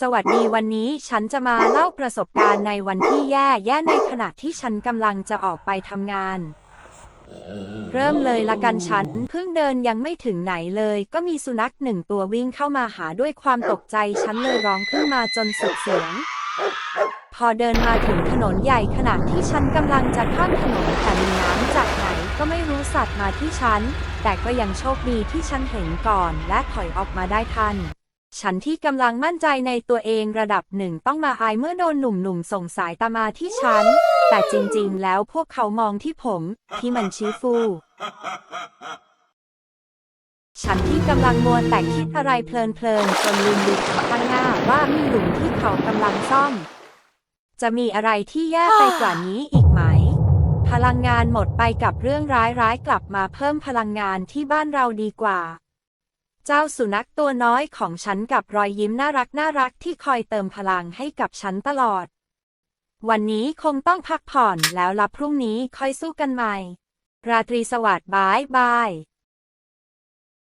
สวัสดีวันนี้ฉันจะมาเล่าประสบการณ์ในวันที่แย่แย่ในขณะที่ฉันกำลังจะออกไปทำงาน เริ่มเลยละกันฉันเพิ่งเดินยังไม่ถึงไหนเลย ก็มีสุนัขหนึ่งตัววิ่งเข้ามาหาด้วยความตกใจฉันเลยร้องขึ้นมาจนสุดเสียง พอเดินมาถึงถนนใหญ่ขณะที่ฉันกำลังจะข้ามถนนแต่มีน้ำจากไหนก็ไม่รู้สัตว์มาที่ฉัน แต่ก็ยังโชคดีที่ฉันเห็นก่อนและถอยออกมาได้ทัน ฉันที่กำลังมั่นใจในตัวเองระดับหนึ่งต้องมาอายเมื่อโดนหนุ่มๆส่งสายตามาที่ฉัน แต่จริงๆ แล้วพวกเขามองที่ผม ที่มันชี้ฟู ฉันที่กำลังมัวแต่คิดอะไรเพลินๆ จนลืมดูข้างหน้าว่ามีหลุมที่เขากำลังซ่อม จะมีอะไรที่แย่ไปกว่านี้อีกไหม พลังงานหมดไปกับเรื่องร้ายๆ กลับมาเพิ่มพลังงานที่บ้านเราดีกว่า เจ้าสุนัขตัวน้อยของฉันกับรอยยิ้มน่ารักน่ารักที่คอยเติมพลังให้กับฉันตลอด วันนี้คงต้องพักผ่อนแล้วลับพรุ่งนี้ค่อยสู้กันใหม่ ราตรีสวัสดิ์บายบาย